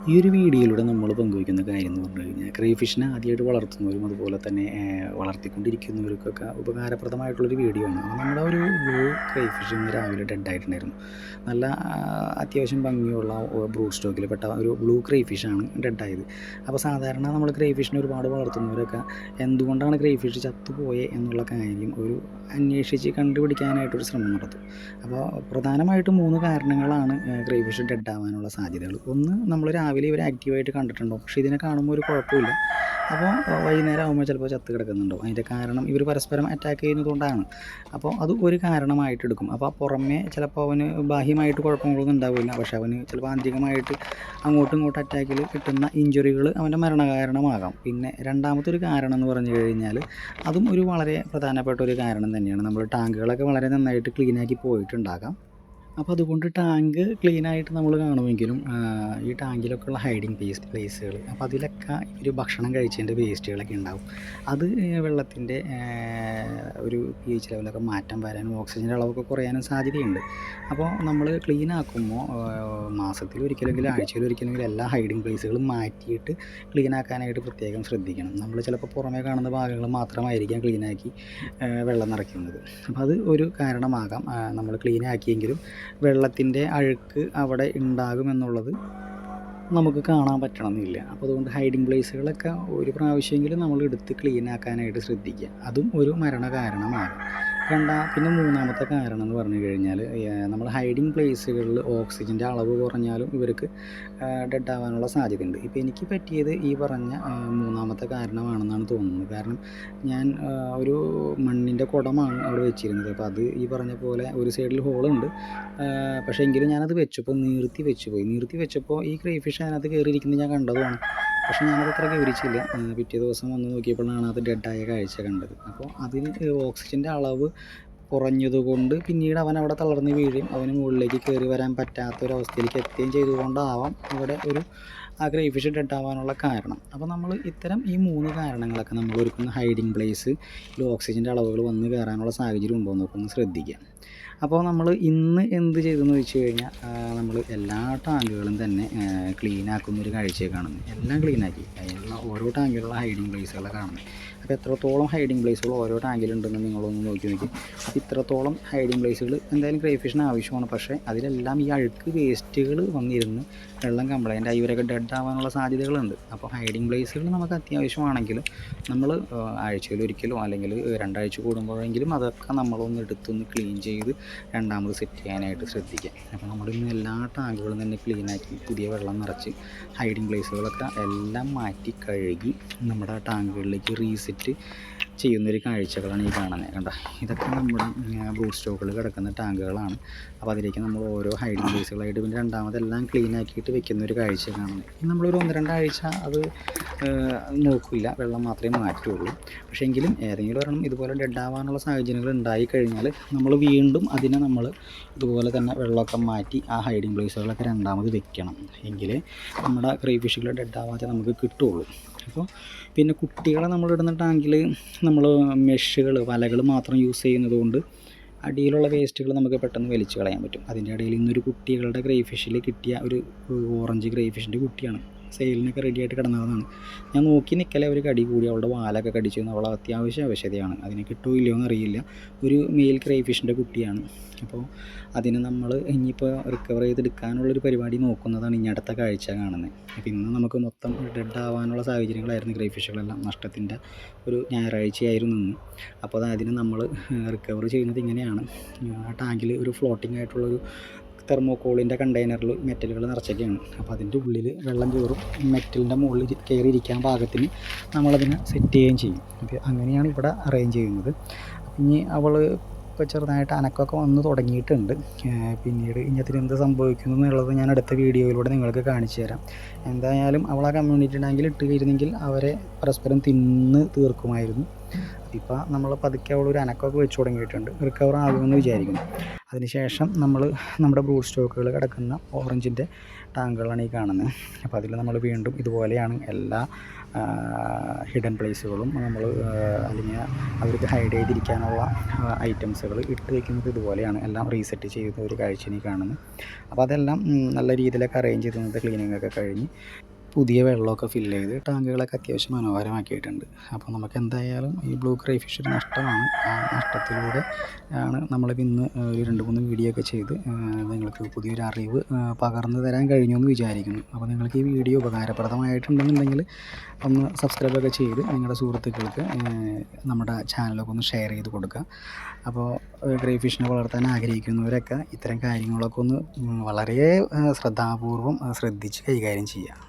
ഈ ഒരു വീഡിയോയിലൂടെ നമ്മൾ പങ്കുവയ്ക്കുന്ന കാര്യം എന്ന് പറഞ്ഞു കഴിഞ്ഞാൽ ക്രേ ഫിഷിനെ ആദ്യമായിട്ട് വളർത്തുന്നവരും അതുപോലെ തന്നെ വളർത്തിക്കൊണ്ടിരിക്കുന്നവർക്കൊക്കെ ഉപകാരപ്രദമായിട്ടുള്ളൊരു വീഡിയോ ആണ്. നമ്മുടെ ഒരു ബ്ലൂ ക്രേ ഫിഷ് ഇന്ന് രാവിലെ ഡെഡ് ആയിട്ടുണ്ടായിരുന്നു. നല്ല അത്യാവശ്യം ഭംഗിയുള്ള ബ്രൂഡ് സ്റ്റോക്കിൽ പെട്ട ഒരു ബ്ലൂ ക്രേ ഫിഷാണ് ഡെഡായത് അപ്പോൾ സാധാരണ നമ്മൾ ക്രേ ഫിഷിനെ ഒരുപാട് വളർത്തുന്നവരൊക്കെ എന്തുകൊണ്ടാണ് ക്രേ ഫിഷ് ചത്തുപോയത് എന്നുള്ള കാര്യം ഒരു അന്വേഷിച്ച് കണ്ടുപിടിക്കാനായിട്ടൊരു ശ്രമം നടത്തും. അപ്പോൾ പ്രധാനമായിട്ടും മൂന്ന് കാരണങ്ങളാണ് ക്രേ ഫിഷ് ഡെഡ് ആവാനുള്ള സാധ്യതകൾ. ഒന്ന് നമ്മൾ രാവിലെ ഇവർ ആക്റ്റീവായിട്ട് കണ്ടിട്ടുണ്ടാവും. പക്ഷേ ഇതിനെ കാണുമ്പോൾ ഒരു കുഴപ്പമില്ല. അപ്പോൾ വൈകുന്നേരം ആകുമ്പോൾ ചിലപ്പോൾ ചത്ത് കിടക്കുന്നുണ്ടാവും. അതിന്റെ കാരണം ഇവർ പരസ്പരം അറ്റാക്ക് ചെയ്യുന്നതുകൊണ്ടാണ്. അപ്പോൾ അത് ഒരു കാരണമായിട്ട് എടുക്കും. അപ്പോൾ പുറമേ ചിലപ്പോൾ അവന് ബാഹ്യമായിട്ട് കുഴപ്പങ്ങളൊന്നും ഉണ്ടാവില്ല. പക്ഷേ അവന് ചിലപ്പോൾ ആന്തരികമായിട്ട് അങ്ങോട്ടും ഇങ്ങോട്ടും അറ്റാക്കിൽ കിട്ടുന്ന ഇഞ്ചുറികൾ അവന്റെ മരണകാരണമാകാം. പിന്നെ രണ്ടാമത്തെ ഒരു കാരണം എന്ന് പറഞ്ഞു കഴിഞ്ഞാൽ അതും ഒരു വളരെ പ്രധാനപ്പെട്ട ഒരു കാരണം തന്നെയാണ്. നമ്മൾ ടാങ്കുകളൊക്കെ വളരെ നന്നായിട്ട് ക്ലീനാക്കി പോയിട്ടുണ്ടാകാം. അപ്പോൾ അതുകൊണ്ട് ടാങ്ക് ക്ലീനായിട്ട് നമ്മൾ കാണുമെങ്കിലും ഈ ടാങ്കിലൊക്കെ ഉള്ള ഹൈഡിങ് പ്ലേസ് പ്ലേസുകൾ അപ്പോൾ അതിലൊക്കെ ഒരു ഭക്ഷണം കഴിച്ചതിന്റെ വേസ്റ്റുകളൊക്കെ ഉണ്ടാവും. അത് വെള്ളത്തിന്റെ ഒരു പി എച്ച് ലെവലൊക്കെ മാറ്റം വരാനും ഓക്സിജന്റെ അളവൊക്കെ കുറയാനും സാധ്യതയുണ്ട്. അപ്പോൾ നമ്മൾ ക്ലീൻ ആക്കുമ്പോൾ മാസത്തിൽ ഒരിക്കലെങ്കിലും ആഴ്ചയിൽ ഒരിക്കലെങ്കിലും എല്ലാ ഹൈഡിങ് പ്ലേസുകളും മാറ്റിയിട്ട് ക്ലീൻ ആക്കാനായിട്ട് പ്രത്യേകം ശ്രദ്ധിക്കണം. നമ്മൾ ചിലപ്പോൾ പുറമേ കാണുന്ന ഭാഗങ്ങൾ മാത്രമായിരിക്കാം ക്ലീനാക്കി വെള്ളം നിറയ്ക്കുന്നത്. അപ്പോൾ അത് ഒരു കാരണമാകാം നമ്മൾ ക്ലീൻ ആക്കിയെങ്കിലും വെള്ളത്തിന്റെ അഴുക്ക് അവിടെ ഉണ്ടാകുമെന്നുള്ളത് നമുക്ക് കാണാൻ പറ്റണമെന്നില്ല. അപ്പോൾ അതുകൊണ്ട് ഹൈഡിങ് പ്ലേസുകളൊക്കെ ഒരു പ്രാവശ്യമെങ്കിലും നമ്മൾ എടുത്ത് ക്ലീൻ ആക്കാനായിട്ട് ശ്രദ്ധിക്കുക. അതും ഒരു മരണ കാരണമാകും രണ്ടാ പിന്നെ മൂന്നാമത്തെ കാരണം എന്ന് പറഞ്ഞു കഴിഞ്ഞാൽ നമ്മൾ ഹൈഡിങ് പ്ലേസുകളിൽ ഓക്സിജന്റെ അളവ് കുറഞ്ഞാലും ഇവർക്ക് ഡെഡ് ആവാനുള്ള സാധ്യതയുണ്ട്. ഇപ്പോൾ എനിക്ക് പറ്റിയത് ഈ പറഞ്ഞ മൂന്നാമത്തെ കാരണമാണെന്നാണ് തോന്നുന്നത്. കാരണം ഞാൻ ഒരു മണ്ണിന്റെ കുടമാണ് അവിടെ വെച്ചിരുന്നത്. അപ്പോൾ അത് ഈ പറഞ്ഞ പോലെ ഒരു സൈഡിൽ ഹോളുണ്ട് പക്ഷേ എങ്കിലും ഞാനത് വെച്ചപ്പോൾ നീർത്തി വെച്ച് പോയി നീർത്തി വെച്ചപ്പോൾ ഈ ക്രേ ഫിഷ് അതിനകത്ത് കയറിയിരിക്കുന്നത് ഞാൻ കണ്ടതുമാണ്. പക്ഷേ ഞാനത് അത്ര ഗൗരിച്ചില്ല പിറ്റേ ദിവസം വന്ന് നോക്കിയപ്പോഴാണ് അത് ഡെഡായ കാഴ്ച കണ്ടത്. അപ്പോൾ അതിന് ഓക്സിജന്റെ അളവ് കുറഞ്ഞതുകൊണ്ട് പിന്നീട് അവൻ അവിടെ തളർന്ന് വീഴുകയും അവന് മുകളിലേക്ക് കയറി വരാൻ പറ്റാത്തൊരവസ്ഥയിലേക്ക് എത്തുകയും ചെയ്തുകൊണ്ടാവാം ഇവിടെ ഒരു ആ ക്രേ ഫിഷ് ഡെഡ് ആവാനുള്ള കാരണം. അപ്പോൾ നമ്മൾ ഇത്തരം ഈ മൂന്ന് കാരണങ്ങളൊക്കെ നമ്മൾ ഒരുക്കുന്ന ഹൈഡിങ് പ്ലേസ് ഓക്സിജന്റെ അളവുകൾ വന്ന് കയറാനുള്ള സാഹചര്യം ഉണ്ടോ എന്നൊക്കെ ഒന്ന് ശ്രദ്ധിക്കാം. അപ്പോൾ നമ്മൾ ഇന്ന് എന്ത് ചെയ്തെന്ന് വെച്ച് കഴിഞ്ഞാൽ നമ്മൾ എല്ലാ ടാങ്കുകളും തന്നെ ക്ലീൻ ആക്കുന്ന ഒരു കാഴ്ചയെ കാണുന്നു. എല്ലാം ക്ലീനാക്കി അതിനുള്ള ഓരോ ടാങ്കിലുള്ള ഹൈഡിങ് പ്ലേസുകളെ കാണുന്നത് അപ്പോൾ എത്രത്തോളം ഹൈഡിങ് പ്ലേസുകൾ ഓരോ ടാങ്കിലുണ്ടെന്ന് നിങ്ങളൊന്ന് നോക്കി നോക്കി. ഇത്രത്തോളം ഹൈഡിങ് പ്ലേസുകൾ എന്തായാലും ക്രൈഫിഷിന് ആവശ്യമാണ്. പക്ഷേ അതിലെല്ലാം ഈ അഴുക്ക് വേസ്റ്റുകൾ വന്നിരുന്ന് വെള്ളം കംപ്ലൈന്റ് ആയി ഇവരൊക്കെ ഡെഡ് ആവാനുള്ള സാധ്യതകളുണ്ട്. അപ്പോൾ ഹൈഡിങ് പ്ലേസുകൾ നമുക്ക് അത്യാവശ്യമാണെങ്കിൽ നമ്മൾ ആഴ്ചയിൽ ഒരിക്കലും അല്ലെങ്കിൽ രണ്ടാഴ്ച കൂടുമ്പോഴെങ്കിലും അതൊക്കെ നമ്മളൊന്ന് എടുത്തൊന്ന് ക്ലീൻ ചെയ്ത് രണ്ടാമത് സെറ്റ് ചെയ്യാനായിട്ട് ശ്രദ്ധിക്കുക അപ്പോൾ നമ്മൾ ഇന്ന് എല്ലാ ടാങ്കുകളും തന്നെ ക്ലീനാക്കി പുതിയ വെള്ളം നിറച്ച് ഹൈഡിങ് പ്ലേസുകളൊക്കെ എല്ലാം മാറ്റി കഴുകി നമ്മുടെ ടാങ്കുകളിലേക്ക് റീസെറ്റ് ചെയ്യുന്നൊരു കാഴ്ചകളാണ് ഈ കാണുന്നത്. കണ്ട? ഇതൊക്കെ നമ്മുടെ ബ്രൂഡ് സ്റ്റോക്കിൽ കിടക്കുന്ന ടാങ്കുകളാണ്. അപ്പോൾ അതിലേക്ക് നമ്മൾ ഓരോ ഹൈഡിങ് പ്ലേസുകളായിട്ട് പിന്നെ രണ്ടാമതെല്ലാം ക്ലീൻ ആക്കിയിട്ട് വെക്കുന്ന ഒരു കാഴ്ച കാണുന്നത്. ഇനി നമ്മളൊരു ഒന്ന് രണ്ടാഴ്ച അത് നോക്കില്ല വെള്ളം മാത്രമേ മാറ്റുള്ളൂ. പക്ഷേ എങ്കിലും ഏതെങ്കിലും ഒരെണ്ണം ഇതുപോലെ ഡെഡാവാനുള്ള സാഹചര്യങ്ങൾ ഉണ്ടായി കഴിഞ്ഞാൽ നമ്മൾ വീണ്ടും അതിനെ നമ്മൾ ഇതുപോലെ തന്നെ വെള്ളമൊക്കെ മാറ്റി ആ ഹൈഡിങ് പ്ലേസുകളൊക്കെ രണ്ടാമത് വെക്കണം. എങ്കിലേ നമ്മുടെ ക്രൈ ഫിഷുകൾ ഡെഡ് ആവാതെ നമുക്ക് കിട്ടുള്ളൂ. അപ്പോൾ പിന്നെ കുട്ടികളെ നമ്മളിടുന്ന ടാങ്കിൽ നമ്മൾ മെഷുകൾ വലകൾ മാത്രം യൂസ് ചെയ്യുന്നതുകൊണ്ട് അടിയിലുള്ള വേസ്റ്റുകൾ നമുക്ക് പെട്ടെന്ന് വലിച്ചു കളയാൻ പറ്റും. അതിന്റെ ഇടയിൽ ഇന്നൊരു കുട്ടികളുടെ ഗ്രേ ഫിഷിൽ കിട്ടിയ ഒരു ഓറഞ്ച് ഗ്രേ ഫിഷിന്റെ കുട്ടിയാണ്. സെയിലിനൊക്കെ റെഡി ആയിട്ട് കിടന്നതാണ്. ഞാൻ നോക്കി നിൽക്കലെ ഒരു കടി കൂടി അവളുടെ വാലൊക്കെ കടിച്ചു. അവൾ അത്യാവശ്യം അവശതയാണ് അതിനെ കിട്ടുമോ ഇല്ലയോ എന്നറിയില്ല ഒരു മെയിൽ ക്രൈഫിഷിന്റെ കുട്ടിയാണ്. അപ്പോൾ അതിന് നമ്മൾ ഇനിയിപ്പോൾ റിക്കവർ ചെയ്തെടുക്കാനുള്ളൊരു പരിപാടി നോക്കുന്നതാണ് ഇനി അടുത്ത കാഴ്ച കാണുന്നത്. അപ്പോൾ ഇന്ന് നമുക്ക് മൊത്തം ഡെഡ് ആവാനുള്ള സാഹചര്യങ്ങളായിരുന്നു ക്രൈഫിഷുകളെല്ലാം നഷ്ടത്തിന്റെ ഒരു ഞായറാഴ്ചയായിരുന്നു ഇന്ന്. അപ്പോൾ അത് അതിന് നമ്മൾ റിക്കവർ ചെയ്യുന്നത് ഇങ്ങനെയാണ്. ആ ടാങ്കിൽ ഒരു ഫ്ലോട്ടിംഗ് ആയിട്ടുള്ളൊരു തെർമോക്കോളിന്റെ കണ്ടെയ്നറിൽ മെറ്റലുകൾ നിറച്ചൊക്കെയാണ്. അപ്പോൾ അതിന്റെ ഉള്ളിൽ വെള്ളം കയറും മെറ്റലിന്റെ മുകളിൽ കയറിയിരിക്കാൻ പാകത്തിന് നമ്മളതിനെ സെറ്റ് ചെയ്യുകയും ചെയ്യും. അപ്പോൾ അങ്ങനെയാണ് ഇവിടെ അറേഞ്ച് ചെയ്യുന്നത്. ഇനി അവൾ ഇപ്പോൾ ചെറുതായിട്ട് അനക്കമൊക്കെ വന്ന് തുടങ്ങിയിട്ടുണ്ട്. പിന്നീട് ഇനി അതിന് എന്ത് സംഭവിക്കുന്നു എന്നുള്ളത് ഞാൻ അടുത്ത വീഡിയോയിലൂടെ നിങ്ങൾക്ക് കാണിച്ചു തരാം. എന്തായാലും അവൾ ആ കമ്മ്യൂണിറ്റി ടാങ്കിൽ ഇട്ട് കഴിഞ്ഞെങ്കിൽ അവരെ പരസ്പരം തിന്ന് തീർക്കുമായിരുന്നു. ഇപ്പോൾ നമ്മൾ പതുക്കെ അവളൊരു ഒരു അനക്കമൊക്കെ വെച്ച് തുടങ്ങിയിട്ടുണ്ട്. റിക്കവർ ആകുമെന്ന് വിചാരിക്കുന്നു. അതിനുശേഷം നമ്മൾ നമ്മുടെ ബ്രൂഡ് സ്റ്റോക്കുകൾ കിടക്കുന്ന ഓറഞ്ചിന്റെ ടാങ്കുകളാണ് ഈ കാണുന്നത്. അപ്പോൾ അതിൽ നമ്മൾ വീണ്ടും ഇതുപോലെയാണ് എല്ലാ ഹിഡൻ പ്ലേസുകളും നമ്മൾ അല്ലെങ്കിൽ അവർക്ക് ഹൈഡ് ചെയ്തിരിക്കാനുള്ള ഐറ്റംസുകൾ ഇട്ട് വയ്ക്കുന്നത് ഇതുപോലെയാണ്. എല്ലാം റീസെറ്റ് ചെയ്യുന്ന ഒരു കാഴ്ച ഇനി കാണുന്നത്. അപ്പോൾ അതെല്ലാം നല്ല രീതിയിലൊക്കെ അറേഞ്ച് ചെയ്ത് ക്ലീനിങ്ങൊക്കെ കഴിഞ്ഞ് പുതിയ വെള്ളമൊക്കെ ഫില്ല് ചെയ്ത് ടാങ്കുകളൊക്കെ അത്യാവശ്യം മനോഹരമാക്കിയിട്ടുണ്ട്. അപ്പോൾ നമുക്ക് എന്തായാലും ഈ ബ്ലൂ ക്രൈ ഫിഷ് ഒരു നഷ്ടമാണ്. ആ നഷ്ടത്തിലൂടെ ആണ് നമ്മൾ ഇന്ന് ഒരു രണ്ട് മൂന്ന് വീഡിയോ ഒക്കെ ചെയ്ത് നിങ്ങൾക്ക് പുതിയൊരു അറിവ് പകർന്നു തരാൻ കഴിഞ്ഞു എന്ന് വിചാരിക്കുന്നു. അപ്പോൾ നിങ്ങൾക്ക് ഈ വീഡിയോ ഉപകാരപ്രദമായിട്ടുണ്ടെന്നുണ്ടെങ്കിൽ ഒന്ന് സബ്സ്ക്രൈബൊക്കെ ചെയ്ത് നിങ്ങളുടെ സുഹൃത്തുക്കൾക്ക് നമ്മുടെ ചാനലൊക്കെ ഒന്ന് ഷെയർ ചെയ്ത് കൊടുക്കുക. അപ്പോൾ ഗ്രേ ഫിഷിനെ വളർത്താൻ ആഗ്രഹിക്കുന്നവരൊക്കെ ഇത്തരം കാര്യങ്ങളൊക്കെ ഒന്ന് വളരെ ശ്രദ്ധാപൂർവം ശ്രദ്ധിച്ച് കൈകാര്യം ചെയ്യുക.